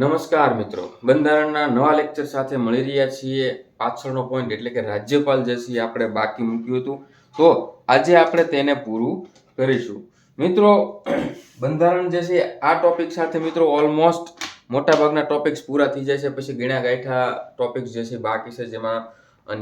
નમસ્કાર મિત્રો. બંધારણના નવા લેક્ચર સાથે મળી રહ્યા છીએ. પાછળનો પોઈન્ટ એટલે કે રાજ્યપાલ જે છે આપણે બાકી મૂક્યું હતું. તો આજે આપણે તેને પૂરું કરીશું. મિત્રો, બંધારણ જે છે, આ ટોપિક સાથે મિત્રો ઓલમોસ્ટ મોટાભાગના ટોપિક્સ પૂરા થઈ જાય છે. પછી ગીણા ગાંઠા ટોપિક્સ જે છે, બાકી છે, જેમાં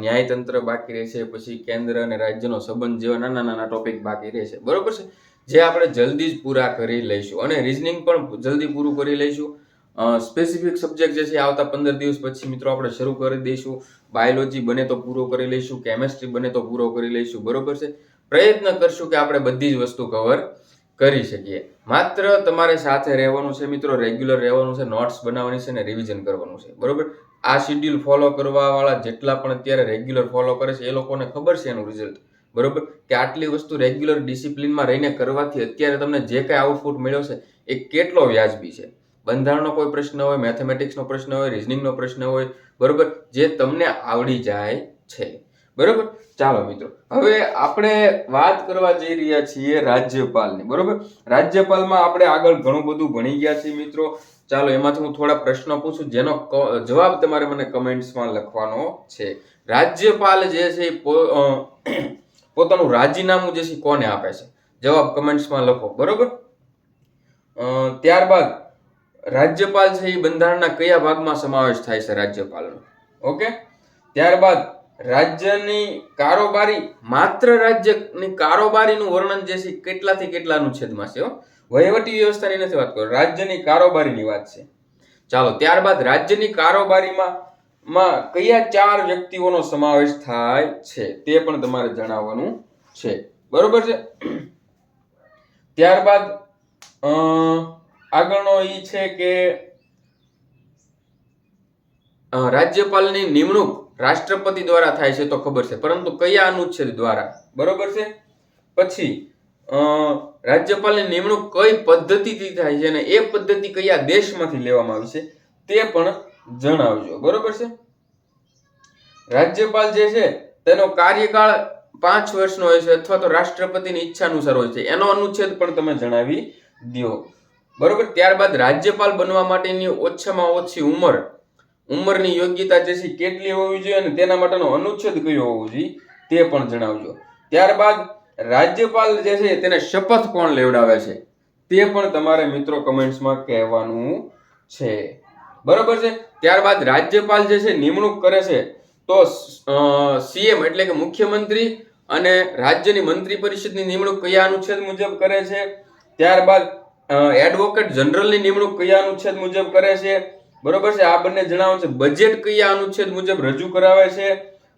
ન્યાયતંત્ર બાકી રહેશે પછી કેન્દ્ર અને રાજ્યનો સંબંધ જેવા નાના નાના ટોપિક બાકી રહેશે બરોબર છે? જે આપણે જલ્દી જ પૂરા કરી લઈશું. અને રિઝનિંગ પણ જલ્દી પૂરું કરી લઈશું. સ્પેસિફિક સબ્જેક્ટ જે છે આવતા પંદર દિવસ પછી મિત્રો આપણે શરૂ કરી દઈશું. બાયોલોજી બને તો પૂરો કરી લઈશું. કેમેસ્ટ્રી બને તો પૂરો કરી લઈશું. બરોબર છે? પ્રયત્ન કરશું કે આપણે બધી જ વસ્તુ કવર કરી શકીએ. માત્ર તમારે સાથે રહેવાનું છે મિત્રો રેગ્યુલર રહેવાનું છે નોટ્સ બનાવવાની છે અને રિવિઝન કરવાનું છે. બરોબર? આ શિડ્યુલ ફોલો કરવાવાળા જેટલા પણ અત્યારે રેગ્યુલર ફોલો કરે છે, એ લોકોને ખબર છે એનું રિઝલ્ટ બરોબર? કે આટલી વસ્તુ રેગ્યુલર ડિસિપ્લિનમાં રહીને કરવાથી અત્યારે તમને જે કાંઈ આઉટપુટ મળ્યો છે, એ કેટલો વ્યાજબી છે? બંધારણનો કોઈ પ્રશ્ન હોય મેથેમેટિક્સનો પ્રશ્ન હોય રિઝનિંગનો પ્રશ્ન હોય, બરોબર? જે તમને આવડી જાય છે. બરોબર? ચાલો મિત્રો, હવે આપણે વાત કરવા જઈ રહ્યા છીએ રાજ્યપાલની, બરોબર? રાજ્યપાલમાં આપણે આગળ ઘણું બધું ભણી ગયા છીએ મિત્રો. ચાલો, એમાંથી હું થોડા પ્રશ્નો પૂછું, જેનો જવાબ તમારે મને કમેન્ટ્સમાં લખવાનો છે. રાજ્યપાલ જે છે પોતાનું રાજીનામું જે છે કોને આપે છે? જવાબ કમેન્ટ્સમાં લખો, બરોબર? ત્યારબાદ રાજ્યપાલ છે એ બંધારણના કયા ભાગમાં સમાવેશ થાય છે રાજ્યપાલનો? ઓકે? ત્યારબાદ રાજ્યની કારોબારી માત્ર રાજ્યની કારોબારીનું વર્ણન જે છે કેટલાથી કેટલાનું છેદમાં છે? વહીવટી વ્યવસ્થાની નથી વાત કરો રાજ્યની કારોબારીની વાત છે. ચાલો ત્યારબાદ રાજ્યની કારોબારીમાં માં કયા ચાર વ્યક્તિઓનો સમાવેશ થાય છે તે પણ તમારે જણાવવાનું છે. બરોબર છે? ત્યારબાદ અ, આગળનો એ છે કે રાજ્યપાલની નિમણૂક રાષ્ટ્રપતિ દ્વારા થાય છે તો ખબર છે. પરંતુ કયા અનુચ્છેદ દ્વારા? બરોબર છે? પછી રાજ્યપાલની નિમણૂક કઈ પદ્ધતિથી થાય છે અને એ પદ્ધતિ કયા દેશમાંથી લેવામાં આવી છે તે પણ જણાવજો. બરોબર છે? રાજ્યપાલ જે છે તેનો કાર્યકાળ પાંચ વર્ષનો હોય છે અથવા તો રાષ્ટ્રપતિની ઈચ્છા અનુસાર હોય છે. એનો અનુચ્છેદ પણ તમે જણાવી દો બરોબર? ત્યારબાદ રાજ્યપાલ બનવા માટેની ઓછામાં ઓછી ઉંમર, ઉંમરની યોગ્યતા જે છે કેટલી હોવી જોઈએ અને તેના માટેનો અનુચ્છેદ કયો હોવો જોઈએ તે પણ જણાવજો. ત્યારબાદ રાજ્યપાલ જે છે તેને શપથ કોણ લેવડાવે છે. તે પણ તમારે મિત્રો કમેન્ટ્સમાં કહેવાનું છે. બરોબર છે? ત્યારબાદ રાજ્યપાલ જે છે નિમણૂક કરે છે, તો સીએમ એટલે કે મુખ્યમંત્રી અને રાજ્યની મંત્રી પરિષદની નિમણૂક કયા અનુચ્છેદ મુજબ કરે છે? ત્યારબાદ એડવોકેટ જનરલની નિમણૂક કયા અનુચ્છેદ મુજબ કરે છે. બરોબર છે? આ બંને જણાવે છે. બજેટ કયા અનુચ્છેદ મુજબ રજૂ કરાવે છે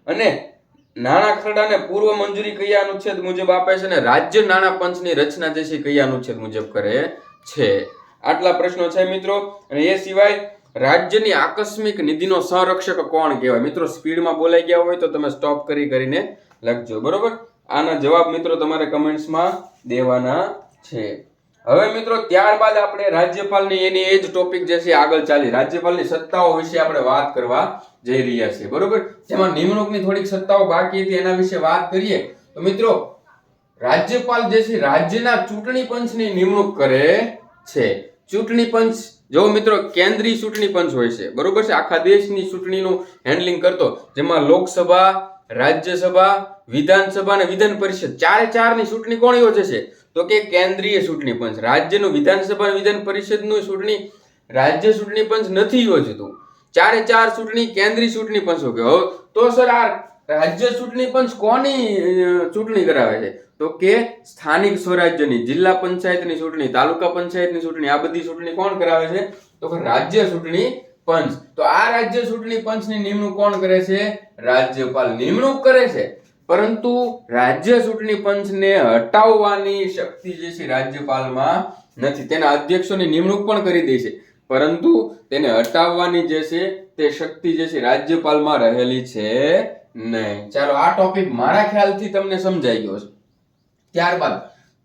અને નાણાં ખરડાને પૂર્વ મંજૂરી કયા અનુચ્છેદ મુજબ આપે છે અને રાજ્ય નાણાં પંચની રચના જે છે કયા અનુચ્છેદ મુજબ કરે છે. આટલા પ્રશ્નો છે મિત્રો. અને એ સિવાય રાજ્યની આકસ્મિક નિધિનો સંરક્ષક કોણ કહેવાય? મિત્રો, સ્પીડમાં બોલાઈ ગયા હોય તો તમે સ્ટોપ કરી કરીને લખજો. બરોબર? આના જવાબ મિત્રો તમારે કમેન્ટ્સમાં દેવાના છે. હવે મિત્રો, ત્યારબાદ આપણે રાજ્યપાલની એની એ જ ટોપિક જે છે આગળ ચાલી રાજ્યપાલની સત્તાઓ વિશે આપણે વાત કરવા જઈ રહ્યા છીએ. બરોબર? જેમાં નિમણૂકની થોડીક સત્તાઓ બાકી હતી, એના વિશે વાત કરીએ. તો મિત્રો, રાજ્યપાલ જે છે રાજ્યના ચૂંટણી પંચની નિમણૂક કરે છે. ચૂંટણી પંચ, જો મિત્રો, કેન્દ્રીય ચૂંટણી પંચ હોય છે. બરોબર છે? આખા દેશની ચૂંટણીનું હેન્ડલિંગ કરતો. જેમાં લોકસભા, રાજ્યસભા, વિધાનસભા અને વિધાન પરિષદ. ચારે ચારની ચૂંટણી કોણ યોજે છે? તો કે કેન્દ્રીય ચૂંટણી પંચ. રાજ્યનું વિધાનસભા વિધાન પરિષદનું ચૂંટણી રાજ્ય ચૂંટણી પંચ નથી યોજતું. ચારે ચાર ચૂંટણી કેન્દ્રીય ચૂંટણી પંચ કે તો સર આ રાજ્ય ચૂંટણી પંચ કોની ચૂંટણી કરાવે છે? તો કે સ્થાનિક સ્વરાજ્યની, જિલ્લા પંચાયતની ચૂંટણી, તાલુકા પંચાયતની ચૂંટણી, આ બધી ચૂંટણી કોણ કરાવે છે? તો કે રાજ્ય ચૂંટણી પંચ. તો આ રાજ્ય ચૂંટણી પંચની નિમણૂક કોણ કરે છે? રાજ્યપાલ નિમણૂક કરે છે. પરંતુ રાજ્ય ચૂંટણી પંચને હટાવવાની શક્તિ જે છે રાજ્યપાલમાં નથી. તેના અધ્યક્ષોની નિમણૂક પણ કરી દે છે. પરંતુ તેને હટાવવાની જે છે તે શક્તિ જે છે રાજ્યપાલમાં રહેલી છે નહીં. ચાલો, આ ટોપિક મારા ખ્યાલથી તમને સમજાઈ ગયો છે. ત્યારબાદ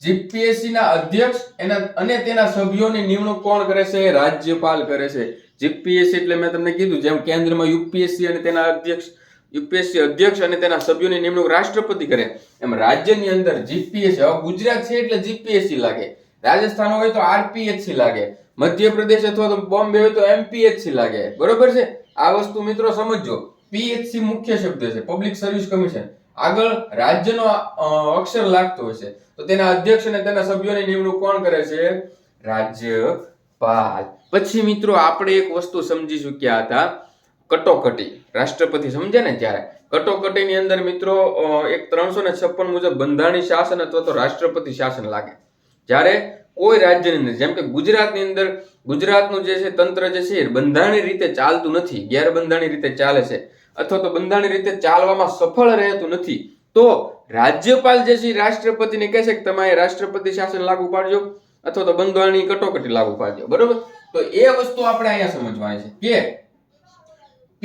જીપીએસસી ના અધ્યક્ષ એના અને તેના સભ્યોની નિમણૂક કોણ કરે છે? રાજ્યપાલ કરે છે. જીપીએસસી એટલે મેં તમને કીધું જેમ કેન્દ્રમાં યુપીએસસી અને તેના અધ્યક્ષ યુપીએસસી અધ્યક્ષ અને તેના સભ્યોની નિમણૂક રાષ્ટ્રપતિ કરે. એમ રાજ્યની અંદર જીપીએસસી હવે ગુજરાત છે એટલે જીપીએસસી લાગે. રાજસ્થાન હોય તો આરપીએચસી લાગે. મધ્યપ્રદેશ અથવા તો બોમ્બે હોય તો એમપીએચસી લાગે. બરોબર છે? આ વસ્તુ મિત્રો સમજજો. પીએચસી મુખ્ય શબ્દ છે પબ્લિક સર્વિસ કમિશન આગળ રાજ્યનો અક્ષર લાગતો હોય છે. તો તેના અધ્યક્ષ અને તેના સભ્યોની નિમણૂક કોણ કરે છે? રાજ્યપાલ. પછી મિત્રો આપણે એક વસ્તુ સમજી ચૂક્યા હતા. કટોકટી. રાષ્ટ્રપતિ સમજે ને ત્યારે. કટોકટીની અંદર મિત્રો એક ત્રણસો ને છપ્પન મુજબ બંધારણીય શાસન અથવા તો રાષ્ટ્રપતિ શાસન લાગે. જ્યારે કોઈ રાજ્યની અંદર, જેમ કે ગુજરાતની અંદર, ગુજરાતનું જે છે તંત્ર જે છે બંધારણીય રીતે ચાલતું નથી, ગેરબંધારણીય રીતે ચાલે છે, અથવા તો બંધારણીય રીતે ચાલવામાં સફળ રહેતું નથી, તો રાજ્યપાલ જે છે રાષ્ટ્રપતિને કહે છે કે તમે રાષ્ટ્રપતિ શાસન લાગુ પાડજો, અથવા તો બંધારણીય કટોકટી લાગુ પાડજો. બરોબર? તો એ વસ્તુ આપણે અહીંયા સમજવાની છે કે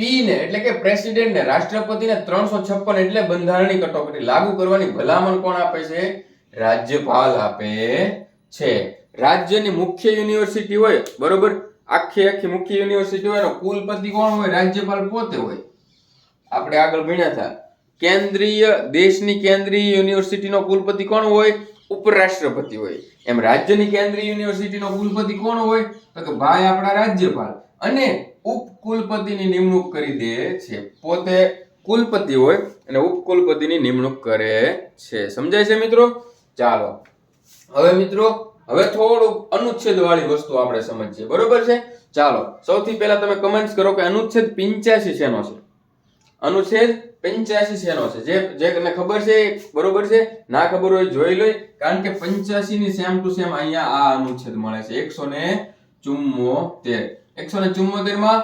પી ને એટલે કે પ્રેસિડેન્ટ ને રાષ્ટ્રપતિને ત્રણસો છપ્પન એટલે બંધારણની કટોકટી લાગુ કરવાની ભલામણ કોણ આપે છે? રાજ્યપાલ આપે છે. રાજ્યની મુખ્ય યુનિવર્સિટી હોય, બરોબર? આખી આખી મુખ્ય યુનિવર્સિટી હોય કુલપતિ કોણ હોય? રાજ્યપાલ પોતે હોય. આપણે આગળ ભણ્યા હતા. કેન્દ્રીય, દેશની કેન્દ્રીય યુનિવર્સિટીનો કુલપતિ કોણ હોય? ઉપરાષ્ટ્રપતિ હોય. એમ રાજ્યની કેન્દ્રીય યુનિવર્સિટીનો કુલપતિ કોણ હોય? તો કે ભાઈ આપણા રાજ્યપાલ. અને ઉપકુલપતિની નિમણૂક કરી દે છે. પોતે કુલપતિ હોય અને ઉપકુલપતિની નિમણૂક કરે છે. સમજાય છે મિત્રો? ચાલો. હવે મિત્રો, હવે થોડું અનુચ્છેદ વાળી વસ્તુ આપણે સમજીએ. બરોબર છે? ચાલો. સૌથી પહેલા તમે કમેન્ટ્સ કરો કે અનુચ્છેદ 85 શેનો છે? અનુચ્છેદ 85 શેનો છે? જે જે તમને ખબર છે બરોબર છે? ના ખબર હોય જોઈ લો કારણ કે 85 ની સેમ ટુ સેમ અહીંયા આ અનુચ્છેદ મળે છે. 174 174 માં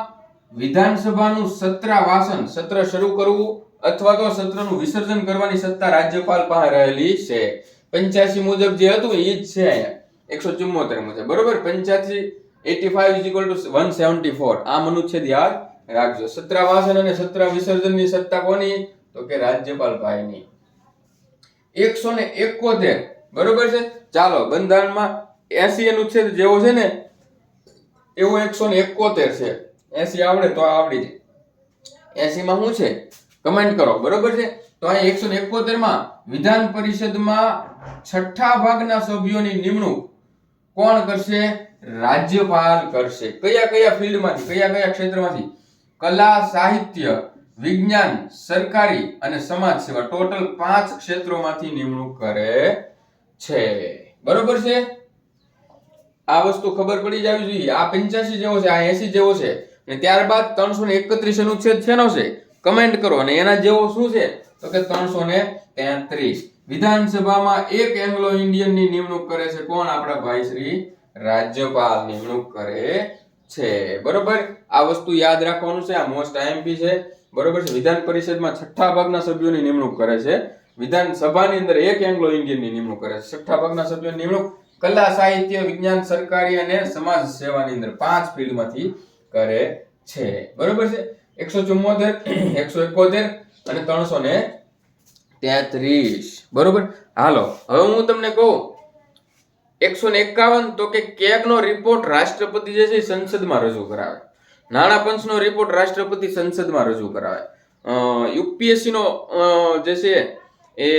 વિધાનસભાનું સત્રાવાસન સત્ર શરૂ કરવું અથવા તો સત્રનું વિસર્જન કરવાની સત્તા રાજ્યપાલ પાસે રહેલી છે. 85 મુજબ જે હતું એ જ છે અહીંયા. એકસો ચુમ્મોતેર મુજબ બરોબર? પંચ્યાસી, eighty five is equal to one seventy four આ અનુચ્છેદ યાદ રાખજો. સત્રાવાસન અને સત્ર વિસર્જનની સત્તા કોની? તો કે રાજ્યપાલ ભાઈની. એકસો ને એકોતેર. બરોબર છે? ચાલો, બંધારણમાં એસી અનુચ્છેદ જેવો છે ને એવો એકસો ને એકોતેર છે. એસી આવડે તો આવડી જાય. એસી માં શું છે? કમેન્ટ કરો, બરોબર છે? તો અહીં એકસો ને એકોતેરમાં વિધાન પરિષદમાં છઠ્ઠા ભાગના સભ્યોની નિમણૂક કોણ કરશે? રાજ્યપાલ કરશે. કયા કયા ફિલ્ડમાંથી, કયા કયા ક્ષેત્રમાંથી? કલા, સાહિત્ય, વિજ્ઞાન, સરકારી અને સમાજ સેવા ટોટલ પાંચ ક્ષેત્રોમાંથી નિમણૂક કરે છે. બરોબર છે? આ વસ્તુ ખબર પડી જવી જોઈએ. આ પંચ્યાસી જેવો છે, આ એસી જેવો છે. અને ત્યારબાદ ત્રણસો ને એકત્રીસ અનુચ્છેદ શેનો છે? કમેન્ટ કરો. અને એના જેવો શું છે? તો કે ત્રણસો ને તેત્રીસ. વિધાનસભામાં એક એંગ્લો ઇન્ડિયનની નિમણૂક કરે છે. કોણ? આપણા ભાઈ શ્રી રાજ્યપાલ નિમણૂક કરે છે. બરોબર? આ વસ્તુ યાદ રાખવાનું છે. આ મોસ્ટ આઈએમપી છે. બરોબર છે? વિધાન પરિષદમાં છઠ્ઠા ભાગના સભ્યોની નિમણૂક કરે છે. વિધાનસભાની અંદર એક એંગ્લો ઇન્ડિયનની નિમણૂક કરે છે. છઠ્ઠા ભાગના સભ્યોની નિમણૂક કલા, સાહિત્ય, વિજ્ઞાન, સરકારી અને સમાજ સેવાની અંદર પાંચ ફિલ્ડમાંથી કરે છે. બરોબર છે? એકસો ચુમ્મોતેર, એકસો એકોતેર અને ત્રણસો ને તેત્રીસ. બરોબર? હાલો, હવે હું તમને કહું, એકસો ને એકાવન તો કે કેગનો રિપોર્ટ રાષ્ટ્રપતિ જે છે સંસદમાં રજૂ કરાવે. નાણાં પંચનો રિપોર્ટ રાષ્ટ્રપતિ સંસદમાં રજૂ કરાવે. યુપીએસસી નો જે છે એ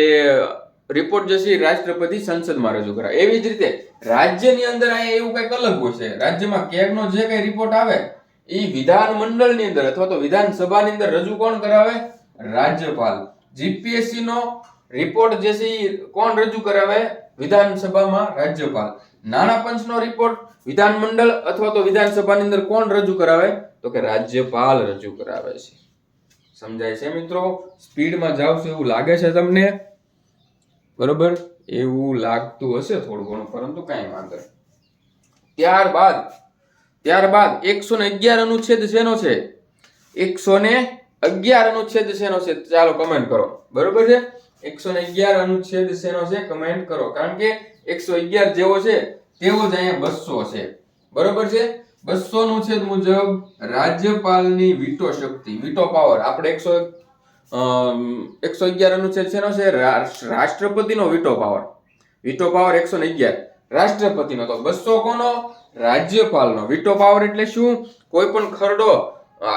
રિપોર્ટ જે છે રાષ્ટ્રપતિ સંસદમાં રજૂ કરાવે. એવી જ રીતે રાજ્યની અંદર અહીંયા એવું કંઈક અલગ હોય છે. રાજ્યમાં કેગનો જે કંઈ રિપોર્ટ આવે, એ વિધાનમંડળની અંદર અથવા તો વિધાનસભાની અંદર રજૂ કોણ કરાવે? રાજ્યપાલ. જીપીએસસી નો રિપોર્ટ જે છે કોણ રજૂ કરાવે? વિધાનસભામાં રાજ્યપાલ. નાણા પંચનો રિપોર્ટ વિધાનમંડળ અથવા તો વિધાનસભાની અંદર કોણ રજૂ કરાવે? તો કે રાજ્યપાલ રજૂ કરાવે છે. સમજાય છે મિત્રો? સ્પીડમાં જાવ એવું લાગે છે તમને? બરોબર? એવું લાગતું હશે થોડું ઘણું, પરંતુ કાંઈ વાંધો. ત્યારબાદ ત્યારબાદ એકસો ને અગિયાર અનુચ્છેદ શેનો છે? એકસો ને અગિયાર અનુચ્છેદ શેનો છે? ચાલો કમેન્ટ કરો. બરોબર છે? એકસો ને અગિયાર અનુચ્છેદ શેનો છે? કમેન્ટ કરો. કારણ કે એકસો અગિયાર જેવો છે, તેવો જ અહીંયા બસો છે. બરોબર છે? બસો અનુચ્છેદ મુજબ રાજ્યપાલની વીટો શક્તિ, વીટો પાવર. આપણે એકસો એકસો અગિયાર અનુચ્છેદ છેનો છે? રાષ્ટ્રપતિનો વીટો પાવર. વીટો પાવર એકસો ને અગિયાર. રાષ્ટ્રપતિનો તો બસો કોનો? રાજ્યપાલનો. વીટો પાવર એટલે શું? કોઈ પણ ખરડો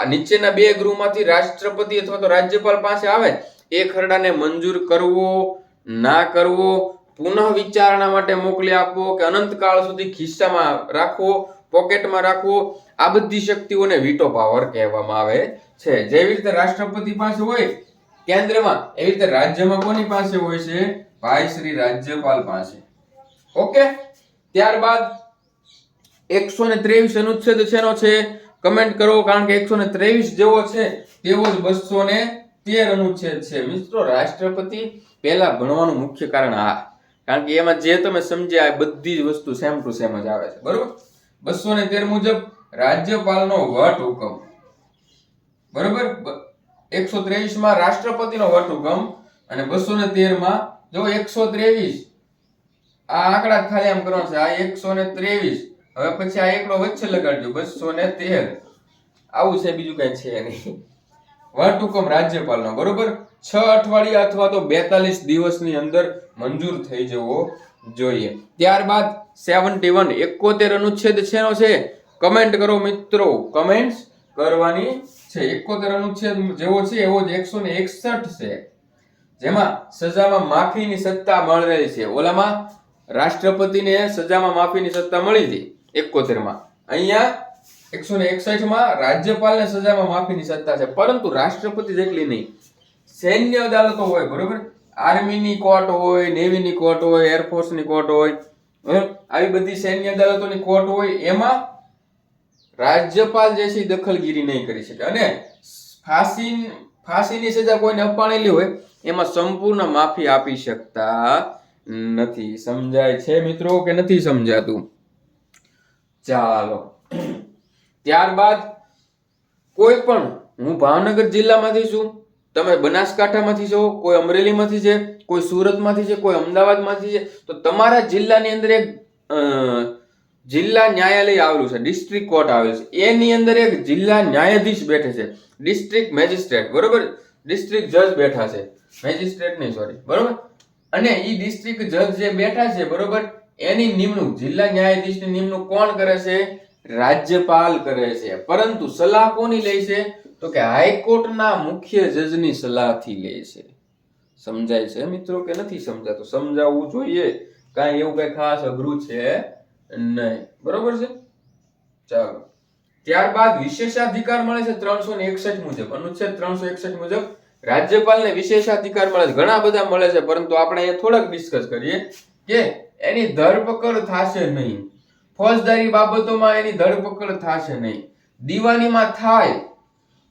નીચેના બે ગૃહમાંથી રાષ્ટ્રપતિ અથવા તો રાજ્યપાલ પાસે આવે, એ ખરડાને મંજૂર કરવો, ના કરવો, પુનઃ વિચારણા માટે મોકલી આપવો કે અનંતકાળ સુધી ખિસ્સામાં રાખવો પોકેટમાં રાખવો, આ બધી શક્તિઓને વીટો પાવર કહેવામાં આવે છે. જેવી રીતે રાષ્ટ્રપતિ પાસે હોય, કેન્દ્રમાં, એવી રીતે રાજ્યમાં કોની પાસે હોય છે? ભાઈ શ્રી રાજ્યપાલ પાસે. ઓકે ત્યારબાદ એકસો ને ત્રેવીસ અનુચ્છેદ શેનો છે? કમેન્ટ કરો, કારણ કે એકસો ને ત્રેવીસ જેવો છે, તેવો જ બસો ને તેર અનુચ્છેદ છે. મિત્રો, રાષ્ટ્રપતિ પહેલા ભણવાનું મુખ્ય કારણ આ. કારણ કે એમાં જે તમે સમજ્યા બધી જ વસ્તુ સેમ ટુ સેમ જ આવે છે. બરોબર? બસો ને તેર મુજબ રાજ્યપાલનો વટ હુકમ. બરોબર? એકસો ત્રેવીસમાં રાષ્ટ્રપતિનો વટ હુકમ અને બસો ને તેરમાં જો એકસો ત્રેવીસ, આ આંકડા ખાલી આમ કરવાનો છે. આ એકસો ને ત્રેવીસ, હવે પછી આ એકડો વચ્ચે લગાડજો. બસો ને તેર. આવું છે, બીજું કઈ છે નહીં. વટ હુકમ રાજ્યપાલનો. બરોબર? છ અઠવાડિયા અથવા તો બેતાલીસ દિવસની અંદર મંજૂર થઈ જવો જોઈએ. ત્યારબાદ સેવન્ટી વન એકોતેર અનુચ્છેદ છેનો છે? કમેન્ટ કરો મિત્રો. કમેન્ટ્સ કરવાની છે. એકોતેર અનુચ્છેદ જેવો છે, એવો જ એકસો ને એકસઠ છે. જેમાં સજામાં માફીની સત્તા મળેલી છે. ઓલામાં રાષ્ટ્રપતિને સજામાં માફીની સત્તા મળી હતી એકોતેરમાં અહીંયા એકસો ને એકસઠમાં રાજ્યપાલને સજામાં માફીની સત્તા છે. પરંતુ રાષ્ટ્રપતિ જેટલી નહીં. સૈન્ય અદાલતો હોય, બરોબર? આર્મીની કોર્ટ હોય નેવીની કોર્ટ હોય એરફોર્સની કોર્ટ હોય? આવી બધી સૈન્ય અદાલતોની કોર્ટ હોય એમાં રાજ્યપાલ જે છે દખલગીરી નહીં કરી શકે. અને ફાંસી ફાંસીની સજા કોઈને અપાણેલી હોય, એમાં સંપૂર્ણ માફી આપી શકતા નથી. સમજાય છે મિત્રો કે નથી સમજાતું? ચાલો. ત્યારબાદ કોઈ પણ હું ભાવનગર જિલ્લામાંથી છું. તમે બનાસકાંઠામાંથી છો, કોઈ અમરેલીમાંથી છે, કોઈ સુરતમાંથી છે, કોઈ અમદાવાદમાંથી છે, તો તમારા જિલ્લાની અંદર એક જિલ્લા ન્યાયાલય આવેલું છે, ડિસ્ટ્રિક્ટ કોર્ટ આવેલું છે. એની અંદર એક જિલ્લા ન્યાયાધીશ બેઠે છે, ડિસ્ટ્રિક્ટ મેજિસ્ટ્રેટ, બરોબર? ડિસ્ટ્રિક્ટ જજ બેઠા છે. મેજિસ્ટ્રેટ નહીં, સોરી. બરોબર? અને એ ડિસ્ટ્રિક્ટ જજ જે બેઠા છે, બરોબર? એની નિમણૂક, જિલ્લા ન્યાયાધીશની નિમણૂક કોણ કરે છે? રાજ્યપાલ કરે છે. પરંતુ સલાહ કોની લે છે? તો કે હાઈકોર્ટના મુખ્ય જજની સલાહથી લે છે. સમજાય છે મિત્રો કે નથી સમજાતું? સમજાવવું જોઈએ. કાંઈ એવું કંઈ ખાસ અઘરું છે નહીં. બરોબર છે? ચાલો. ત્યારબાદ વિશેષાધિકાર મળે છે ત્રણસો ને એકસઠ મુજબ. અનુચ્છેદ ત્રણસો એકસઠ મુજબ રાજ્યપાલને વિશેષાધિકાર મળે છે. ઘણા બધા મળે છે, પરંતુ આપણે અહીંયા થોડાક ડિસ્કસ કરીએ કે એની ધરપકડ થશે નહીં. ફોજદારી બાબતોમાં એની ધરપકડ થશે નહીં. દીવાનીમાં થાય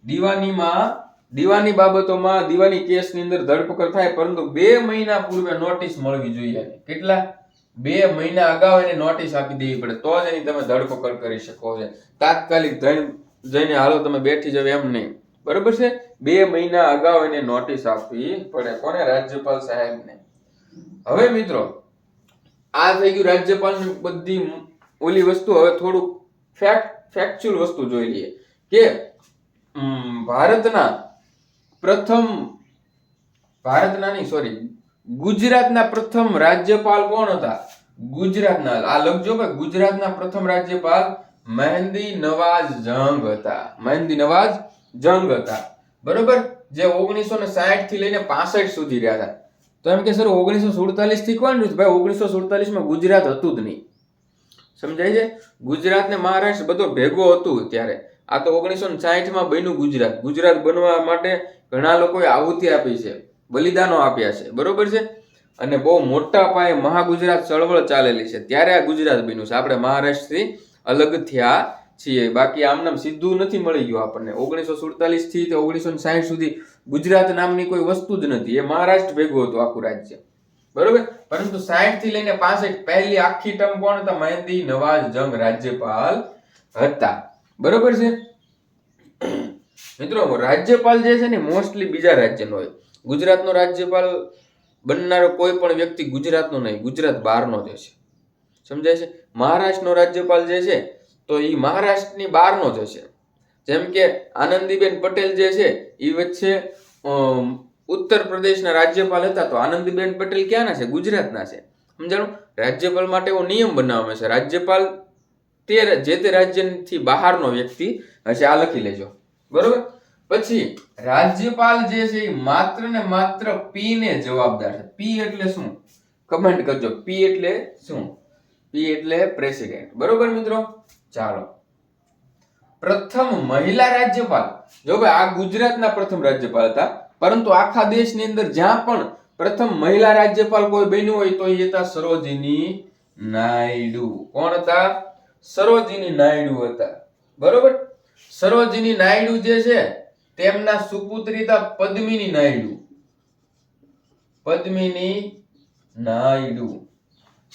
દીવાનીમાં, દીવાની બાબતોમાં દીવાની કેસની અંદર ધરપકડ થાય, પરંતુ બે મહિના પૂર્વે નોટિસ મળવી જોઈએ. કેટલા? બે મહિના અગાઉ એને નોટિસ આપી દેવી પડે. તો જ એની તમે ધરપકડ કરી શકો છો. તાત્કાલિક જઈને- હાલો, તમે બેઠી જાવ એમ નહીં. બરોબર છે? બે મહિના અગાઉ એને નોટિસ આપવી પડે. કોને? રાજ્યપાલ સાહેબને. હવે મિત્રો, આ થઈ ગયું રાજ્યપાલની બધી ઓલી વસ્તુ. હવે થોડુંક ફેક્ટ ફેક્ચ્યુઅલ વસ્તુ જોઈ લઈએ. કે ભારતના પ્રથમ, ભારતના નહીં સોરી ગુજરાતના પ્રથમ રાજ્યપાલ કોણ હતા? ગુજરાતના, આ લખજો ભાઈ, ગુજરાતના પ્રથમ રાજ્યપાલ મહેંદી નવાઝ જંગ હતા. મહેંદી નવાઝ જંગ હતા. બરોબર? જે ઓગણીસો ને સાઠથી લઈને પાસઠ સુધી રહ્યા હતા. તો એમ કે, સર, ઓગણીસો સુડતાલીસથી કોણ રહ્યું? ભાઈ, ઓગણીસો સુડતાલીસમાં ગુજરાત હતું જ નહીં. સમજાય છે? ગુજરાત ને મહારાષ્ટ્ર બધો ભેગો હતું ત્યારે. આ તો ઓગણીસો ને સાઠ બન્યું ગુજરાત. ગુજરાત બનવા માટે ઘણા લોકોએ આહુતિ આપી છે, બલિદાનો આપ્યા છે. બરોબર છે? અને બહુ મોટા પાયે મહાગુજરાત ચળવળ ચાલેલી છે. ત્યારે આ ગુજરાત બન્યું છે. આપણે મહારાષ્ટ્રથી અલગ થયા છીએ. બાકી આમનામ સીધું નથી મળી ગયું આપણને. ઓગણીસો સુડતાલીસથી તે ઓગણીસો સાઠ સુધી ગુજરાત નામની કોઈ વસ્તુ જ નથી. એ મહારાષ્ટ્ર ભેગું હતું આખું રાજ્ય. બરોબર? પરંતુ સાઠથી લઈને પાસઠ પહેલી આખી ટર્મ કોણ હતા? મહેંદી નવાઝ જંગ રાજ્યપાલ હતા. બરોબર છે? મિત્રો, રાજ્યપાલ જે છે ને મોસ્ટલી બીજા રાજ્યનો હોય. ગુજરાતનો રાજ્યપાલ બનનારો કોઈ પણ વ્યક્તિ ગુજરાતનો નહીં, ગુજરાત બહારનો જ હશે સમજાય છે? મહારાષ્ટ્રનો રાજ્યપાલ જે છે, તો એ મહારાષ્ટ્રની બહારનો જ હશે. જેમ કે આનંદીબેન પટેલ જે છે એ વચ્ચે ઉત્તર પ્રદેશના રાજ્યપાલ હતા, તો આનંદીબેન પટેલ ક્યાંના છે? ગુજરાતના છે. સમજાણું? રાજ્યપાલ માટે એવો નિયમ બનાવવામાં છે. રાજ્યપાલ તે જે તે રાજ્યથી બહારનો વ્યક્તિ, હશે આ લખી લેજો. બરોબર? પછી, રાજ્યપાલ જે છે એ માત્ર ને માત્ર પી ને જવાબદાર છે. પી એટલે શું? કમેન્ટ કરજો. પી એટલે શું? પી એટલે પ્રેસિડેન્ટ. બરોબર મિત્રો? ચાલો. પ્રથમ મહિલા રાજ્યપાલ. જો ભાઈ, આ ગુજરાતના પ્રથમ રાજ્યપાલ હતા. પરંતુ આખા દેશની અંદર જ્યાં પણ પ્રથમ મહિલા રાજ્યપાલ કોઈ બન્યું હોય તો એ હતા સરોજિની નાયડુ. કોણ હતા? સરોજિની નાયડુ હતા. બરોબર? સરોજીની નાયડુ જે છે, તેમના સુપુત્રી હતા પદ્મિની નાયડુ. પદ્મિની નાયડુ.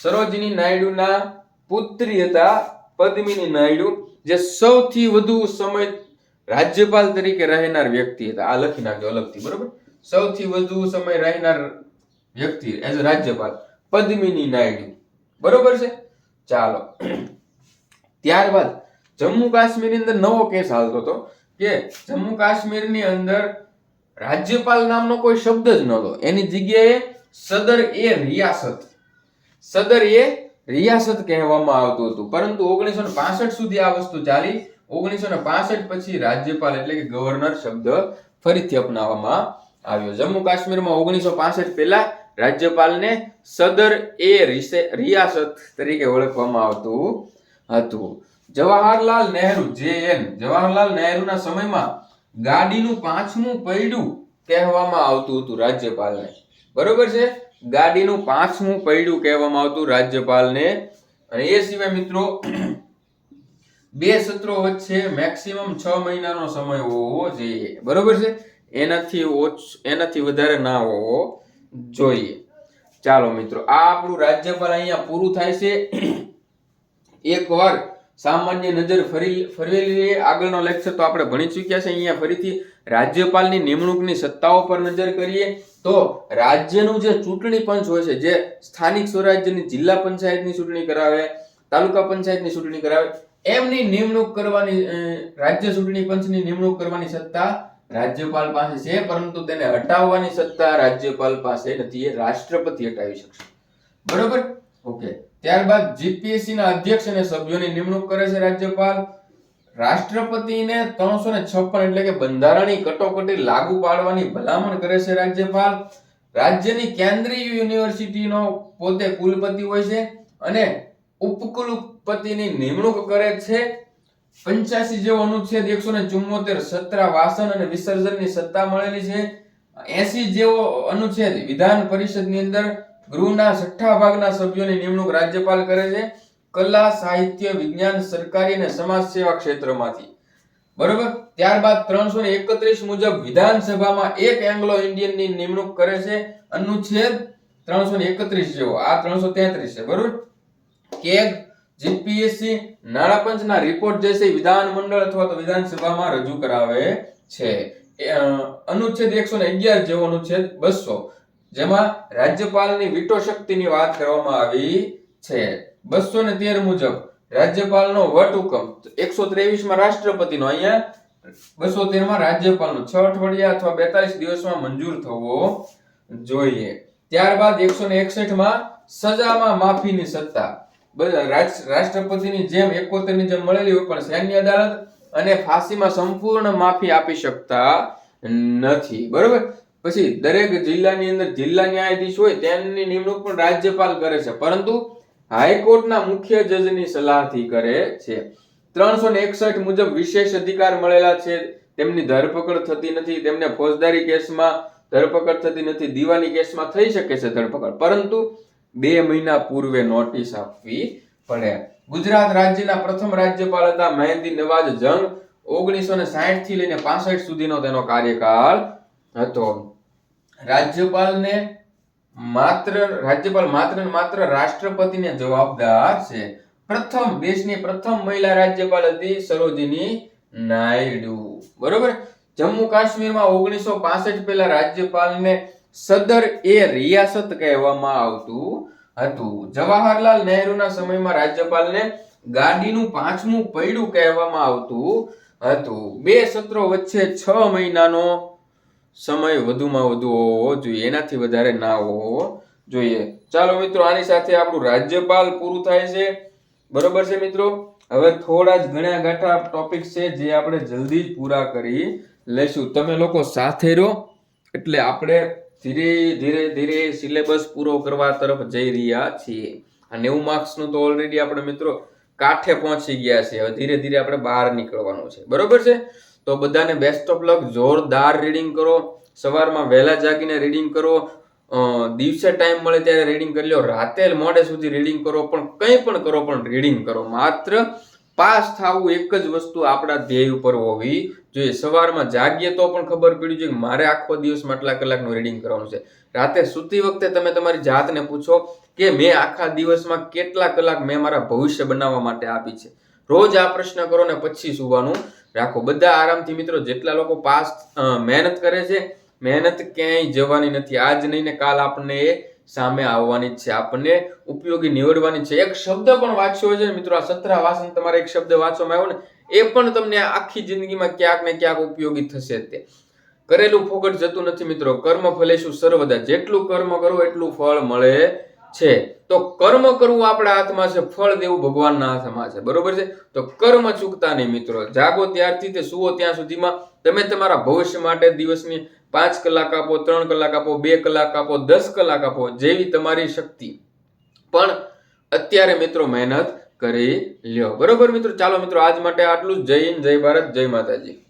સરોજીની નાયડુના પુત્રી હતા પદ્મિની નાયડુ, જે સૌથી વધુ સમય રાજ્યપાલ તરીકે રહેનાર વ્યક્તિ હતા. આ લખી નાખજો અલગથી, બરોબર? સૌથી વધુ સમય રહેનાર વ્યક્તિ એઝ રાજ્યપાલ, પદ્મિની નાયડુ. બરોબર છે? ચાલો. ત્યારબાદ જમ્મુ કાશ્મીરની અંદર નવો કેસ હાલતો હતો કે જમ્મુ કાશ્મીરની અંદર રાજ્યપાલ નામનો કોઈ શબ્દ જ નહોતો. એની જગ્યાએ સદર એ રિયાસત, સદર એ રિયાસત કહેવામાં આવતું હતું. પરંતુ ઓગણીસો પાસઠ સુધી આ વસ્તુ ચાલી. ઓગણીસો ને પાસઠ પછી રાજ્યપાલ એટલે કે ગવર્નર શબ્દ ફરીથી અપનાવવામાં આવ્યો. જમ્મુ કાશ્મીરમાં ઓગણીસો પાસઠ પહેલા રાજ્યપાલને સદર એ રિયાસત તરીકે ઓળખવામાં આવતું હતું. જવાહરલાલ નહેરુ જે એન જવાહરલાલ નહેરુના સમયમાં ગાડીનું પાંચમું પૈડું કહેવામાં આવતું હતું રાજ્યપાલને. બરોબર છે? ગાડીનું પાંચમું પૈડું કહેવામાં આવતું રાજ્યપાલને. અને એ સિવાય મિત્રો, બે સત્રો વચ્ચે મેક્સિમમ છ મહિનાનો સમય હોવો જોઈએ. બરોબર છે? એનાથી ઓછ, એનાથી વધારે ના હોવો જોઈએ. ચાલો મિત્રો, આ આપણું રાજ્યપાલ અહીંયા પૂરું થાય છે. એકવાર સામાન્ય નજર ફરી ફરવી લઈએ આગળનો લેક્ચર તો આપણે ભણી ચૂક્યા છે અહીંયા. ફરીથી રાજ્યપાલની નિમણૂકની સત્તાઓ પર નજર કરીએ તો રાજ્યનું જે ચૂંટણી પંચ હોય છે, જે સ્થાનિક સ્વરાજ્યની જિલ્લા પંચાયતની ચૂંટણી કરાવે, તાલુકા પંચાયતની ચૂંટણી કરાવે, એમની નિમણૂક કરવાની રાજ્ય ચૂંટણી પંચની નિમણૂક કરવાની સત્તા રાજ્યપાલ પાસે છે, પરંતુ તેને હટાવવાની સત્તા રાજ્યપાલ પાસે નથી. એ રાષ્ટ્રપતિ હટાવી શકશે. બરોબર? ઓકે. ત્યારબાદ જીપીએસસી ના અધ્યક્ષ અને સભ્યોની નિમણૂક કરે છે રાજ્યપાલ. રાષ્ટ્રપતિને ત્રણસો ને છપ્પન એટલે કે બંધારણની કટોકટી લાગુ પાડવાની ભલામણ કરે છે રાજ્યપાલ. રાજ્યની કેન્દ્રીય યુનિવર્સિટીનો પોતે કુલપતિ હોય છે અને ઉપકુલપતિની નિમણૂક કરે છે. પંચ્યાસી જેવો અનુચ્છેદ એકસો ને ચુમ્મોતેર સત્રા વાસન અને વિસર્જનની સત્તા મળેલી છે. એસી જેવો અનુચ્છેદ વિધાન પરિષદની અંદર ગૃહના છઠ્ઠા ભાગના સભ્યોની નિમણૂક રાજ્યપાલ કરે છે કલા, સાહિત્ય, વિજ્ઞાન, સરકારી અને સમાજ સેવા ક્ષેત્રમાંથી. બરોબર? ત્યારબાદ ત્રણસો એકત્રીસ મુજબ વિધાનસભામાં એક એંગ્લો ઇન્ડિયનની નિમણૂક કરે છે. અનુચ્છેદ ત્રણસો એકત્રીસ જેવો. આ ત્રણસો તેત્રીસ છે. બરોબર? કેગ જીપીએસસી, નાણાં પંચના રિપોર્ટ જે છે વિધાન મંડળ અથવા તો વિધાનસભામાં રજૂ કરાવે છે. અનુચ્છેદ એકસો ને અગિયાર જેવો અનુચ્છેદ બસો. જેમાં રાજ્યપાલની વીટો શક્તિની વાત કરવામાં આવી છે. બસો ને તેર મુજબ રાજ્યપાલનો વટ હુકમ એકસો ત્રેવીસમાં રાષ્ટ્રપતિનો અહીંયા બસો તેરમાં રાજ્યપાલનો છ અઠવાડિયા અથવા બેતાલીસ દિવસમાં મંજૂર થવો જોઈએ. ત્યારબાદ એકસો ને એકસઠમાં સજામાં માફીની સત્તા. રાષ્ટ્રપતિની જેમ એકોતેરની જેમ મળેલી હોય પણ સૈન્ય અદાલત અને ફાંસીમાં સંપૂર્ણ માફી આપી શકતા નથી. બરોબર? પછી દરેક જિલ્લાની અંદર જિલ્લા ન્યાયાધીશ હોય તેમની નિમણૂક પણ રાજ્યપાલ કરે છે. પરંતુ હાઈકોર્ટના મુખ્ય જજની સલાહથી કરે છે. ત્રણસો ને એકસઠ મુજબ વિશેષ અધિકાર મળેલા છે. તેમની ધરપકડ થતી નથી. તેમને ફોજદારી કેસમાં ધરપકડ થતી નથી. દીવાની કેસમાં થઈ શકે છે ધરપકડ. પરંતુ બે મહિના પૂર્વે નોટિસ આપવી પડે. ગુજરાત રાજ્યના પ્રથમ રાજ્યપાલ હતા મહેંદી નવાજ જંગ. ઓગણીસો ને સાહીઠથી લઈને પાસઠ સુધીનો તેનો કાર્યકાળ હતો. રાજ્યપાલને માત્ર, રાજ્યપાલ માત્ર ને માત્ર રાષ્ટ્રપતિને જવાબદાર છે. પ્રથમ દેશની પ્રથમ મહિલા રાજ્યપાલ હતી સરોજિની નાયડુ. બરોબર? જમ્મુ કાશ્મીરમાં ઓગણીસો પાસઠ પહેલા રાજ્યપાલને સદર એ રિયાસત કહેવામાં આવતું હતું. જવાહરલાલ નહેરુના સમયમાં રાજ્યપાલને ગાડીનું પાંચમું પૈડું કહેવામાં આવતું હતું. બે સત્રો વચ્ચે છ મહિનાનો સમય વધુમાં વધુ હોવો જોઈએ. એનાથી વધારે ના હોવો જોઈએ. ચાલો મિત્રો, આની સાથે આપણું રાજ્યપાલ પૂરું થાય છે. બરોબર છે મિત્રો? હવે થોડા જ ઘણા ગાંઠા ટોપિક છે જે આપણે જલ્દી જ પૂરા કરી લઈશું તમે લોકો સાથે રહો. એટલે આપણે ધીરે ધીરે ધીરે સિલેબસ પૂરો કરવા તરફ જઈ રહ્યા છીએ. આ નેવું માર્ક્સનું તો ઓલરેડી આપણે મિત્રો કાંઠે પહોંચી ગયા છે. હવે ધીરે ધીરે આપણે બહાર નીકળવાનું છે. બરોબર છે? તો બધાને બેસ્ટ ઓફ લક જોરદાર રીડિંગ કરો. સવારમાં વહેલા જાગીને રીડિંગ કરો. દિવસે ટાઈમ મળે ત્યારે રીડિંગ કરી લો. રાતે મોડે સુધી રીડિંગ કરો, પણ કંઈ પણ કરો, પણ રીડિંગ કરો. માત્ર પાસ થવું એક જ વસ્તુ આપણા ધ્યેય ઉપર હોવી જોઈએ. સવારમાં જાગીએ તો પણ ખબર પડી જોઈએ મારે આખો દિવસમાં આટલા કલાકનું રીડિંગ કરવાનું છે. રાતે સૂતી વખતે તમે તમારી જાતને પૂછો કે મેં આખા દિવસમાં કેટલા કલાક મેં મારા ભવિષ્ય બનાવવા માટે આપી છે. રોજ આ પ્રશ્ન કરો ને પછી સુવાનું. રાખો. બધા આરામથી મિત્રો, જેટલા લોકો પાસ મહેનત કરે છે, મહેનત ક્યાંય જવાની નથી. આજ નહીં ને કાલ આપણને એ સામે આવવાની છે. આપણને ઉપયોગી નીવડવાની છે. એક શબ્દ પણ વાંચ્યો છે મિત્રો, આ સત્રા વાસન તમારે એક શબ્દ વાંચવામાં આવ્યો ને, એ પણ તમને આખી જિંદગીમાં ક્યાંક ને ક્યાંક ઉપયોગી થશે તે. કરેલું ફોગટ જતું નથી મિત્રો. કર્મ ફલેશું સર્વદા. જેટલું કર્મ કરો એટલું ફળ મળે છે. તો કર્મ કરવું આપણા હાથમાં છે, ફળ દેવું ભગવાનના હાથમાં છે. બરોબર છે? તો કર્મ ચૂકતા નહીં મિત્રો. જાગો ત્યારથી તે સુવો ત્યાં સુધીમાં તમે તમારા ભવિષ્ય માટે દિવસની પાંચ કલાક આપો, ત્રણ કલાક આપો, બે કલાક આપો, દસ કલાક આપો, જેવી તમારી શક્તિ. પણ અત્યારે મિત્રો મહેનત કરી લ્યો. બરોબર મિત્રો? ચાલો મિત્રો, આજ માટે આટલું જય હિન્દ, જય ભારત, જય માતાજી.